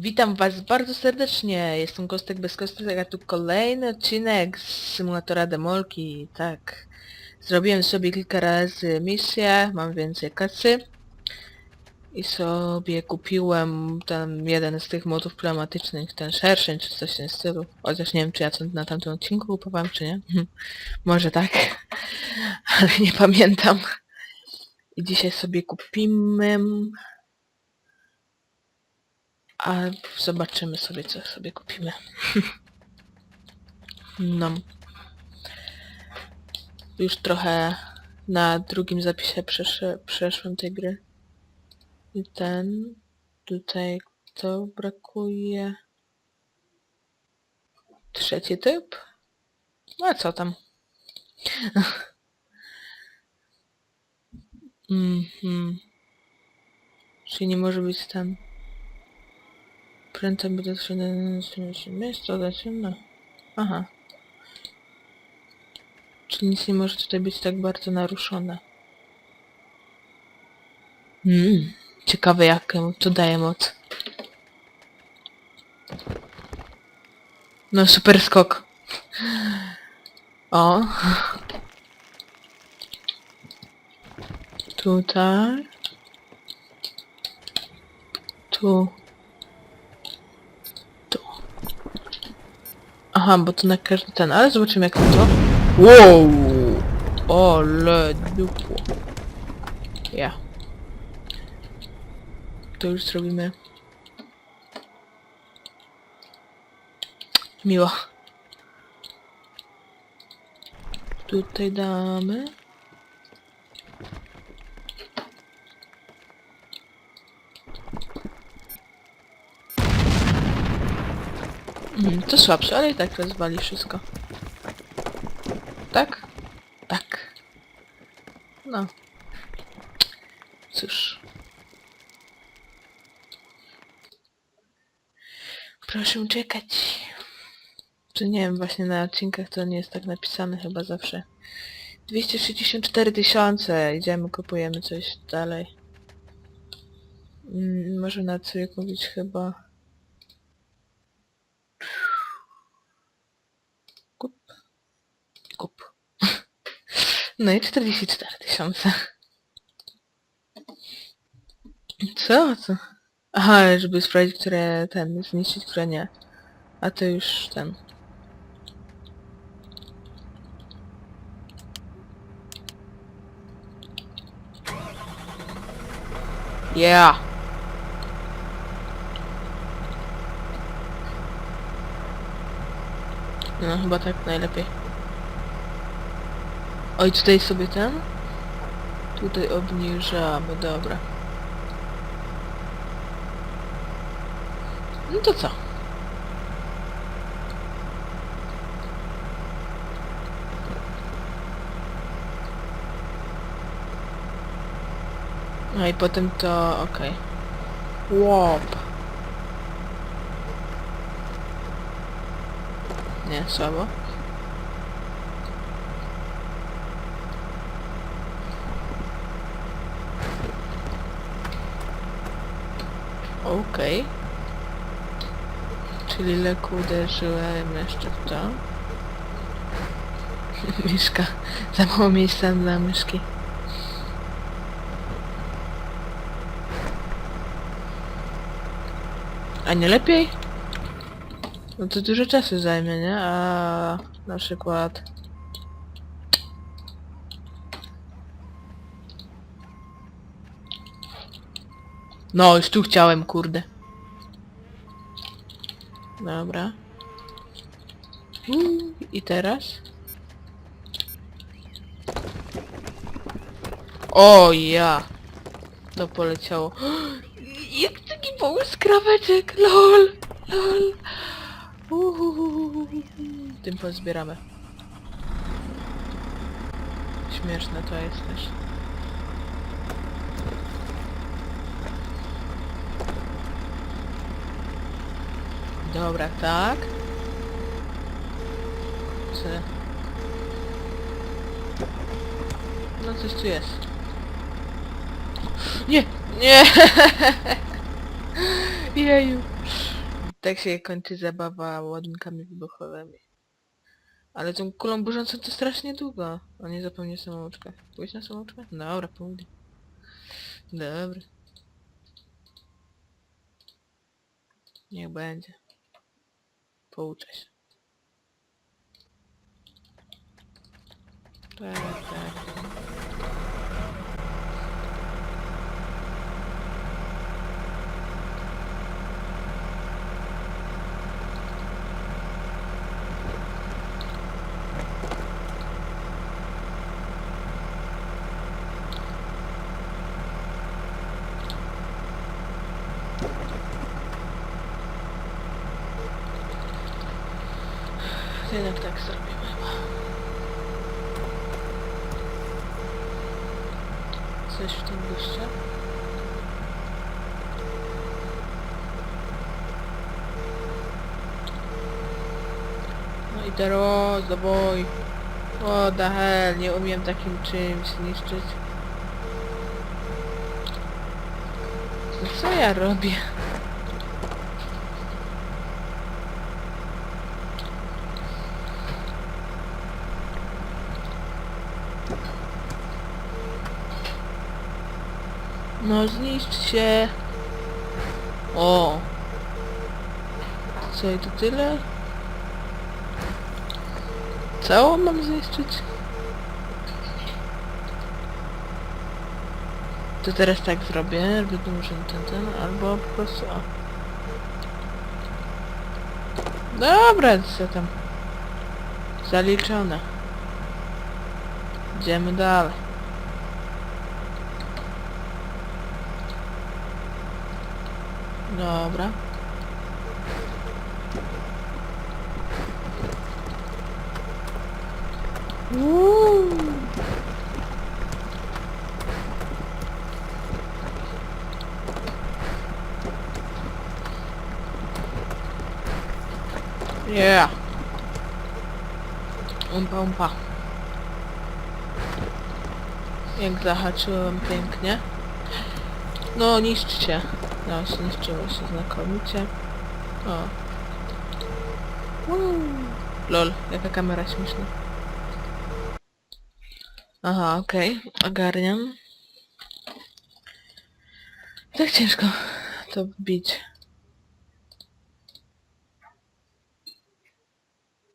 Witam was bardzo serdecznie, jestem Kostek bez Kostek, a tu kolejny odcinek z symulatora demolki, tak. Zrobiłem sobie kilka razy misję, mam więcej kasy. I sobie kupiłem tam jeden z tych modów klimatycznych, ten szerszeń czy coś w tym stylu. Chociaż nie wiem czy ja to na tamtym odcinku kupowałem czy nie. Może tak, ale nie pamiętam. I dzisiaj sobie kupimy a zobaczymy sobie, co sobie kupimy. no. Już trochę na drugim zapisie przesz- przeszłem tej gry. I ten... Tutaj to brakuje... Trzeci typ? No a co tam? Mhm. Czyli nie może być ten... Prędzej będę się miejsce zaczyna. Aha. Czyli nic nie może tutaj być tak bardzo naruszone. Mm, ciekawe jak to daje moc. No super skok. O. Tutaj. Tu. Aha, bo to na każdy ten, ale zobaczymy jak to. Wow! Ole dupło. Ja. To już zrobimy. Miło. Tutaj damy. Mm, to słabsze, ale i tak rozwali wszystko. Tak? Tak. No. Cóż. Proszę czekać. Czy nie wiem, właśnie na odcinkach to nie jest tak napisane chyba zawsze. 264 tysiące. Idziemy, kupujemy coś dalej. Mm, może na kupić chyba... No i 44 tysiące. Co? Co? Aha, żeby sprawdzić, które ten, zniszczyć, które nie. A to już ten. Yeah! No chyba tak najlepiej. Oj, tutaj sobie ten? Tutaj obniżamy, dobra. No to co? No i potem to... okej. Łop. Nie, słabo. Okej. Czyli leku uderzyłem jeszcze w to. Myszka. Za mało miejsca dla myszki. A nie lepiej? No to dużo czasu zajmie, nie? A na przykład... No, już tu chciałem, kurde. Dobra. Uuu, I teraz? O ja! To poleciało. Jak taki pomysł kraweczek, lol, lol. Uuu, tym pozbieramy. Śmieszne to jest też. Dobra, tak. Co? No coś tu jest. Nie! Nie! Jeju. Tak się kończy zabawa ładunkami wybuchowymi. Ale tą kulą burzącą to strasznie długo. O nie zapomnij samouczkę. Pójdź na samouczkę? Dobra, pójdę. Dobra. Niech będzie. Pouczę się. Tak, tak. To jednak tak zrobimy chyba. Coś w tym guście? No i teraz, dawaj. O, the hell, nie umiem takim czymś niszczyć. No co ja robię? No zniszcz się. O. Co i to tyle? Całą mam zniszczyć? To teraz tak zrobię, wydłużę ten, ten, albo po prostu o. Dobra, co tam? Zaliczone. Idziemy dalej. Dobra. Uuu. Yeah. Umpa, umpa. Jak zahaczyłem pięknie. No, niszczcie. No, zniszczyło się znakomicie. O. Uuu. Lol, jaka kamera śmieszna. Aha, okej. Ogarniam. Tak ciężko to bić.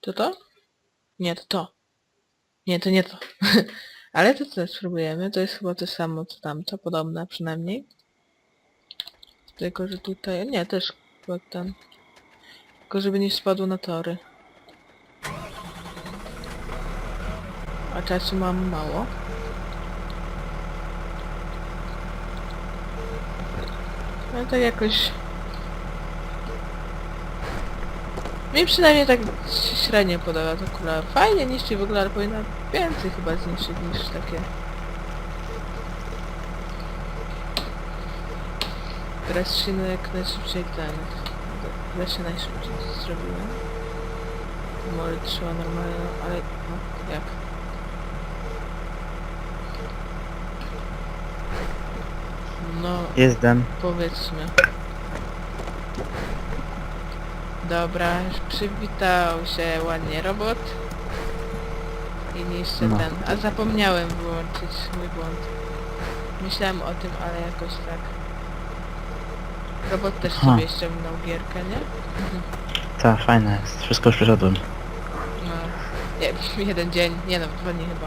To to? Nie, to to. Nie, to nie to. Ale to też spróbujemy. To jest chyba to samo co tamto, podobne przynajmniej. Tylko, że tutaj... Nie, też chyba ten. Tylko, żeby nie spadło na tory. A czasu mam mało. No tak jakoś... Mi przynajmniej tak średnio podoba ta kula. Fajnie niszczy w ogóle, ale powinna więcej chyba zniszczyć niż takie... Teraz się jak najszybciej ten... Ja się najszybciej zrobiłem. Może trzeba normalnie, no, ale no, jak? No, Jestem. powiedzmy. Dobra, już przywitał się ładnie robot. I niszczy No. ten. A zapomniałem wyłączyć mój błąd. Myślałem o tym, ale jakoś tak. Robot też Ha. sobie ściągnął gierkę, nie? Tak, fajne jest. Wszystko już przeszedłem. No. Nie, jeden dzień, nie no, dwa dni chyba.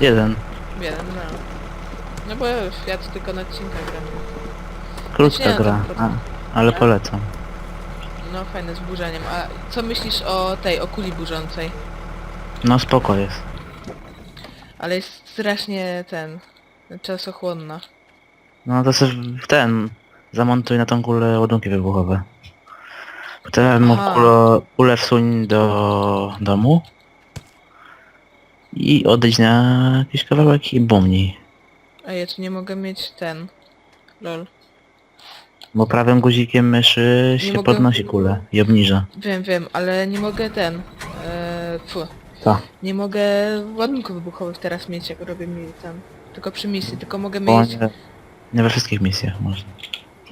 Jeden. Jeden, no. No bo ja tu tylko na odcinkach gram. Krótka Nie, no, gra, to- a, ale polecam. No fajne z burzeniem. A co myślisz o tej, o kuli burzącej? No spoko jest. Ale jest strasznie ten... czasochłonna. No to sobie w ten zamontuj na tą kulę ładunki wybuchowe. Potem mu Aha. kulę, kulę wsuń do domu i odejdź na jakiś kawałek i bumnij. A ja tu nie mogę mieć ten... Lol. Bo prawym guzikiem myszy się mogę- podnosi kulę i obniża. Wiem, wiem, ale nie mogę ten... Eee, fu. Co? Nie mogę ładunków wybuchowych teraz mieć, jak robię mi ten... Tylko przy misji, tylko mogę Bo mieć... nie, nie we wszystkich misjach można.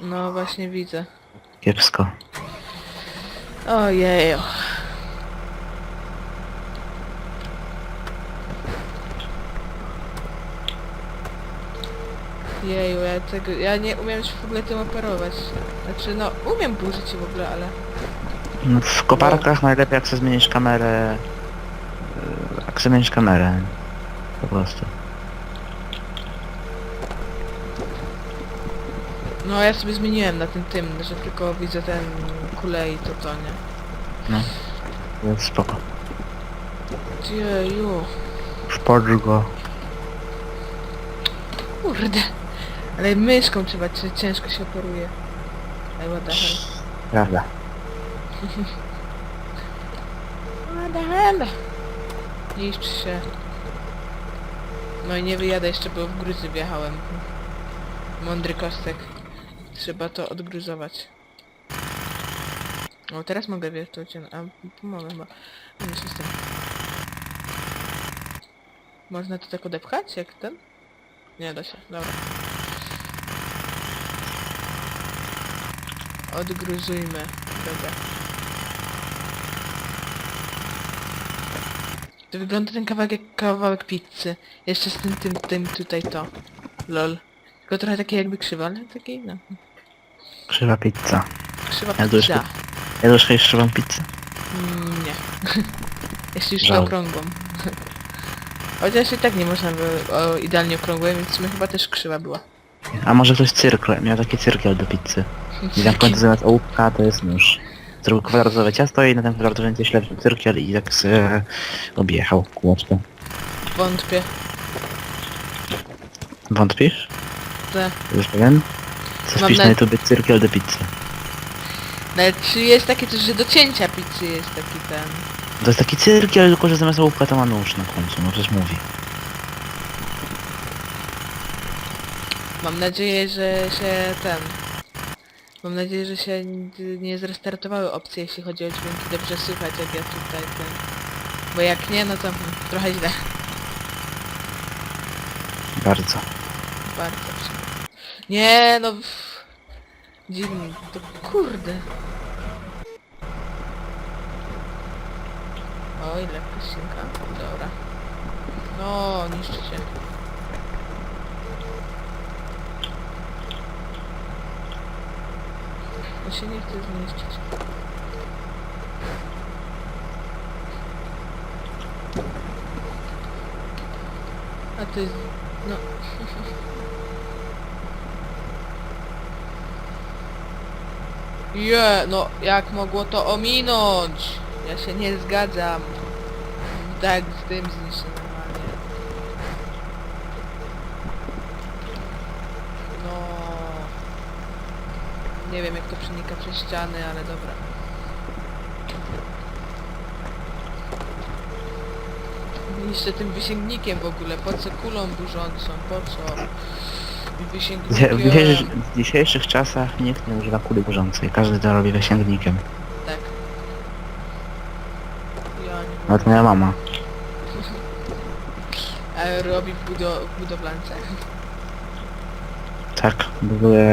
No właśnie widzę. Kiepsko. Ojeju. Jeju, ja tego, ja nie umiem już w ogóle tym operować. Znaczy, no, umiem burzyć w ogóle, ale... No, w koparkach najlepiej jak sobie zmienisz kamerę... yy, Jak sobie zmienisz kamerę. Po prostu. No, ja sobie zmieniłem na tym tym, że tylko widzę ten kulę i to to, nie? No. Jest spoko. Jeju. Wpocz go. Kurde. Ale myszką trzeba, czy ciężko się operuje. Ej, what the hell. Prawda. What the hell? Niszcz się. No i nie wyjadę jeszcze, bo w gruzy wjechałem. Mądry kostek. Trzeba to odgruzować. O, teraz mogę wjeżdżać, a pomogę chyba. Nie system. Można to tak odepchać, jak ten? Nie da się, dobra. Odgruzujmy. Dobra. To wygląda ten kawałek jak kawałek pizzy. Jeszcze z tym, tym, tym tutaj to. Lol. Tylko trochę takie jakby krzywa, ale taki, no. Krzywa pizza. Krzywa Ja też pizza. Ja już chcesz krzywą pizzę? Mm, nie. Jeśli już Żal. okrągłą. Chociaż i tak nie można by o, idealnie okrągłej, więc my chyba też krzywa była. A może ktoś cyrkle, miał taki cyrkiel do pizzy. I na końcu zamiast ołówka to jest nóż. Zrobił kwadratowe ciasto i na tym kwadratowe ciaście lepił cyrkiel i tak se objechał kółeczkę. Wątpię. Wątpisz? Że... Jesteś pewien? Co Mam wpisz na- na YouTube cyrkiel do pizzy. Nawet czy jest takie coś, że do cięcia pizzy jest taki ten... To jest taki cyrkiel, tylko że zamiast ołówka to ma nóż na końcu, no przecież mówi. Mam nadzieję, że się ten... Mam nadzieję, że się nie zrestartowały opcje, jeśli chodzi o dźwięki. Dobrze słychać, jak ja tutaj ten... Bo jak nie, no to hmm, trochę źle. Bardzo. Bardzo. Nie, no... pff. Dziwnie, to kurde. Oj, lekka szynka. Dobra. No, niszczy się. Ja się nie chce zniszczyć. A to jest... no... Je, no jak mogło to ominąć? Ja się nie zgadzam. Tak z tym zniszczę normalnie. No. Nie wiem jak to przenika przez ściany, ale dobra. Niszczę tym wysięgnikiem w ogóle. Po co kulą burzącą? Po co? W Wysięgnikiem. dzisiejszych, w dzisiejszych czasach nikt nie używa kuli burzącej, każdy to robi wysięgnikiem. Tak. Ja nie Nawet moja mama. A robi w, budo w budowlance. Tak, były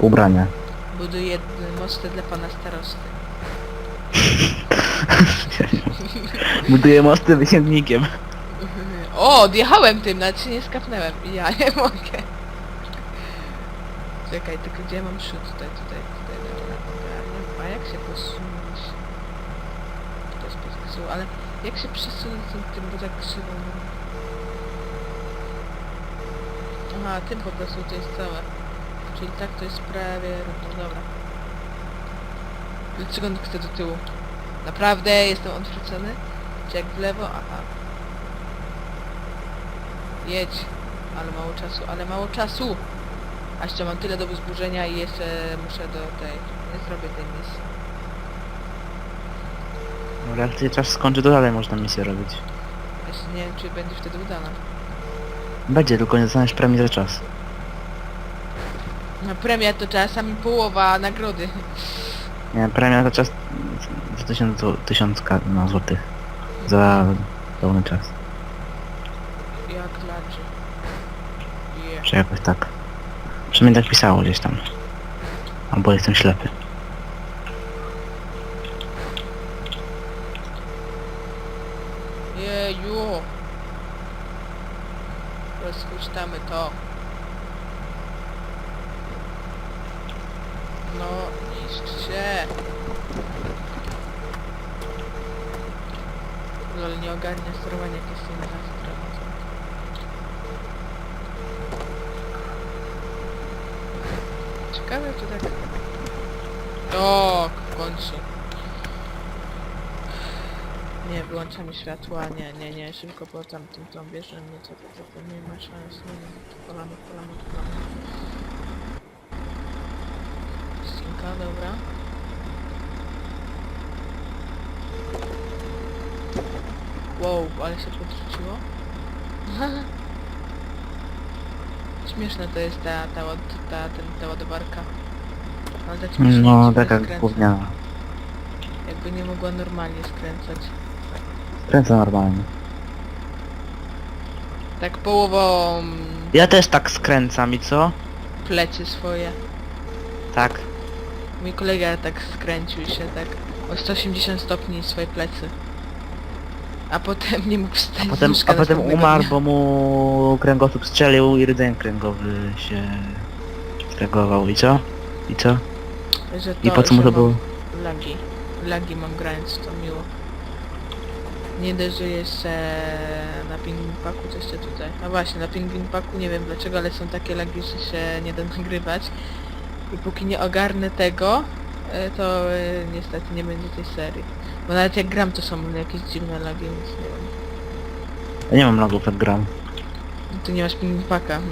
ubrania. Buduje mosty dla pana starosty. Buduje mosty wysięgnikiem. O, odjechałem tym, nawet się nie skapnąłem. Ja nie mogę. Czekaj, tylko gdzie mam przód? Tutaj, tutaj, tutaj, dobra. A jak się posunąć? To jest podkrzył, ale jak się przesunąć tym, tym bo tak krzywo. no. Aha, tym po prostu to jest całe. Czyli tak to jest prawie równo, dobra. Dlaczego on chce do tyłu? Naprawdę jestem odwrócony? Czy jak w lewo? Aha. Jedź. Ale mało czasu, ale mało czasu! A jeszcze mam tyle do wzburzenia i jeszcze muszę do tej... Nie zrobię tej misji. No jak się czas skończy, to dalej można misję robić. Jeszcze nie wiem, czy będzie wtedy udana. Będzie, tylko nie dostaniesz premii za czas. No premia to czasami połowa nagrody. Nie, premia za czas... za tysiąc, zł- tysiąc ka- no, złotych. Za pełny czas. Jak klaczy. Je. Czy jakoś tak. Przynajmniej tak pisało gdzieś tam. Albo jestem ślepy. rozhuśtamy to. No, niszczcie. Lol, nie ogarnia sterowania jakieś inne sprawa. Ciekawe czy tak... O, w końcu. Nie, wyłączamy światła, nie, nie, nie, szybko po tamtym tą bierze, nie, to, to, to, nie ma szans, nie, nie, polamy, polamy, polamy. Ścinka, dobra. Wow, ale się podrzuciło. Śmieszne to jest ta, ta, ład- ta, ten, ta ładowarka. Ale tak śmiesznie No, dziwnie taka skręca. gówniana. Jakby nie mogła normalnie skręcać. Kręcę normalnie. Tak połową Ja też tak skręcam i co? plecie swoje. Tak. Mój kolega tak skręcił się tak o 180 stopni swoje plecy. A potem nie mógł wstać A z potem, łóżka a potem następnego umarł, dnia. bo mu kręgosłup strzelił i rdzeń kręgowy się stregował. I co? I co? Że I po co mu że to było? mam Lagi. Lagi mam grając, to miło. Nie dość, że jeszcze na Pingwin Paku, to jeszcze tutaj. No właśnie, na Pingwin Paku nie wiem dlaczego, ale są takie lagi, że się nie da nagrywać. I póki nie ogarnę tego, to e, niestety nie będzie tej serii. Bo nawet jak gram to są jakieś dziwne lagi, więc nie wiem. Ja nie mam logów jak gram. Tu nie masz Pingwin Paka. hm.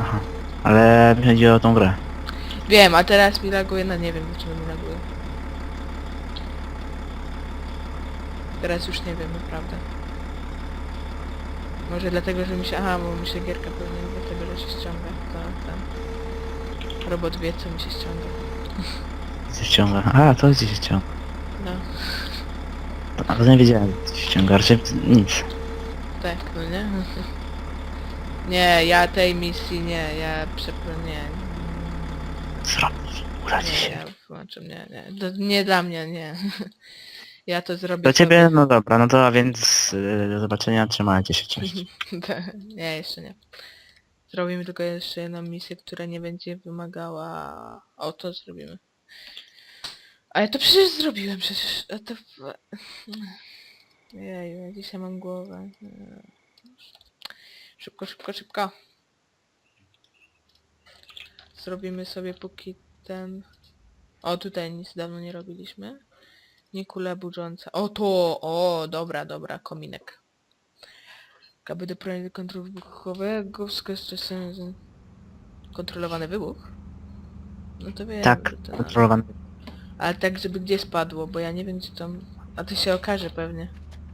Aha. Ale mi chodzi o tą grę. Wiem, a teraz mi laguje, no nie wiem dlaczego mi laguje. Teraz już nie wiem, naprawdę. Może dlatego, że mi się... Aha, bo mi się gierka pewnie dlatego, że się ściąga. To ten... Robot wie, co mi się ściąga. Się ściąga? A, to gdzie się ściąga. No, A to nie wiedziałem, co się ściąga. Raczej nic. tak, no nie? Nie, ja tej misji nie, ja przepro... nie. Zrobić. Uradzi Nie, się. ja nie, nie. To nie dla mnie, nie. Ja to zrobię Do ciebie, no dobra, no to a więc yy, do zobaczenia, trzymajcie się, cześć. nie, jeszcze nie. Zrobimy tylko jeszcze jedną misję, która nie będzie wymagała... O, to zrobimy. Ale to przecież zrobiłem, przecież... A to... Jeju, ja dzisiaj mam głowę. Szybko, szybko, szybko. Zrobimy sobie póki ten... O, tutaj nic dawno nie robiliśmy. Nie kula budząca. O, to! O, dobra, dobra, kominek. Aby do prowadzenia kontroli wybuchowego wskaz czasem z- kontrolowany wybuch? No to wiem, Tak, to... kontrolowany. Ale tak, żeby gdzie spadło, bo ja nie wiem gdzie tam... A to się okaże pewnie.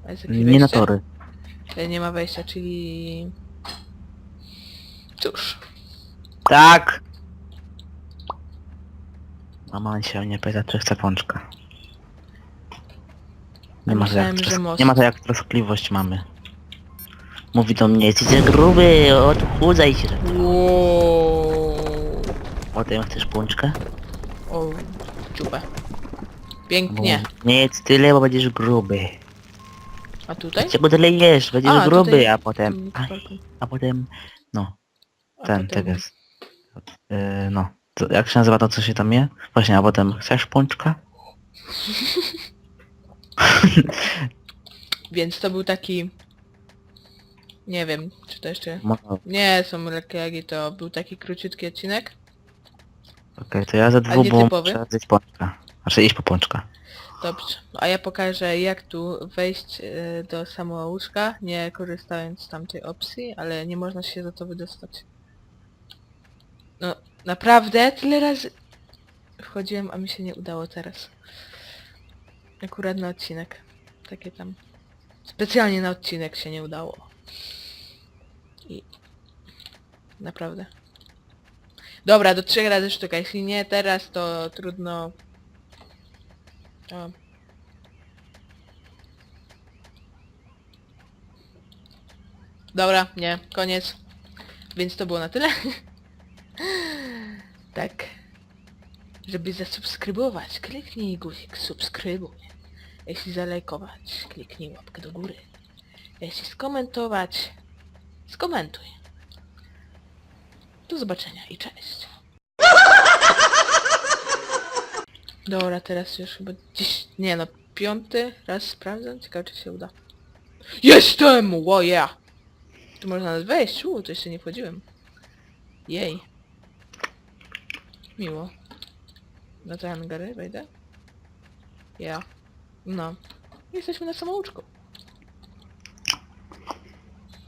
A jest jakieś Nie na wejście? tory. E, Nie ma wejścia, czyli... Cóż. Tak! Mama się mnie pyta, czy chce pączka. Nie ma, to Myślałem, jak, że most. nie ma to jak troskliwość mamy. Mówi do mnie, jesteś gruby, odchudzaj się. Wow. Potem chcesz pączkę? O, dziubę. Bo Pięknie. Nie jedz tyle, bo będziesz gruby. A tutaj? Czego tyle jesz? Będziesz A, gruby, tutaj- a potem... A, a potem... No, A ten, potem- jest. Yy, no. Jak się nazywa to, co się tam je? Właśnie, a potem chcesz pączka? Więc to był taki... Nie wiem, czy to jeszcze... Nie, są lekkie jagi, to był taki króciutki odcinek. To ja dwóch, bo nietypowy? muszę zjeść pączka. Znaczy iść po pączka. Dobrze. A ja pokażę jak tu wejść y, do samouczka, nie korzystając z tamtej opcji, ale nie można się za to wydostać. No, naprawdę tyle razy wchodziłem, a mi się nie udało teraz. Akurat na odcinek. Takie tam. Specjalnie na odcinek się nie udało. I... Naprawdę. Dobra, do trzech razy sztuka. Jeśli nie teraz, to trudno. O. Dobra, nie, koniec. Więc to było na tyle. tak. Żeby zasubskrybować, kliknij guzik subskrybuj. Jeśli zalajkować, kliknij łapkę do góry. Jeśli skomentować, skomentuj. Do zobaczenia i cześć. Dobra, teraz już chyba dziś... Nie no, piąty raz sprawdzam. Ciekawe czy się uda. Jestem! Ło yeah. Tu można nawet wejść. U, to jeszcze nie wchodziłem. Jej. Miło. Na te hangary wejdę? Ja. No. Jesteśmy na samouczku.